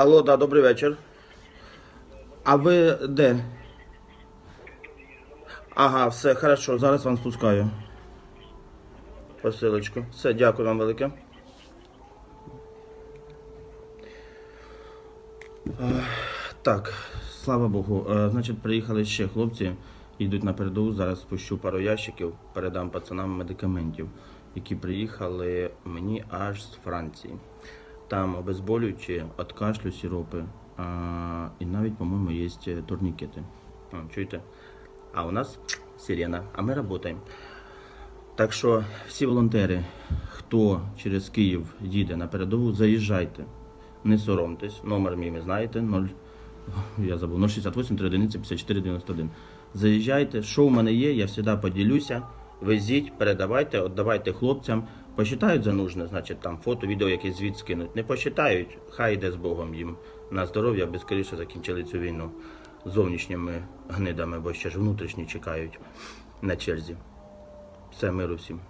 Алло, да, добрий вечір. А ви де? Ага, все, хорошо, зараз вам спускаю. Посилочку. Все, дякую вам велике. Так, слава Богу. Е, Значить, приїхали ще хлопці, йдуть на передову. Зараз спущу пару ящиків, передам пацанам медикаментів, які приїхали мені аж з Франції. Там обезболюючі, від кашлю сиропи. А, і навіть, по-моєму, є турнікети. О, чуєте? А у нас сирена, а ми працюємо. Так що всі волонтери, хто через Київ їде на передову, заїжджайте. Не соромтесь. Номер мій ви знаєте. 0, я забув 068 3 одиниці 54 91. Заїжджайте. Що в мене є, я завжди поділюся. Везіть, передавайте, віддавайте хлопцям. Посчитають за нужне, значить там фото, відео якесь звіт скинуть. Не посчитають, хай йде з Богом їм на здоров'я, аби скоріше закінчили цю війну зовнішніми гнидами, бо ще ж внутрішні чекають на черзі. Все, миру всім.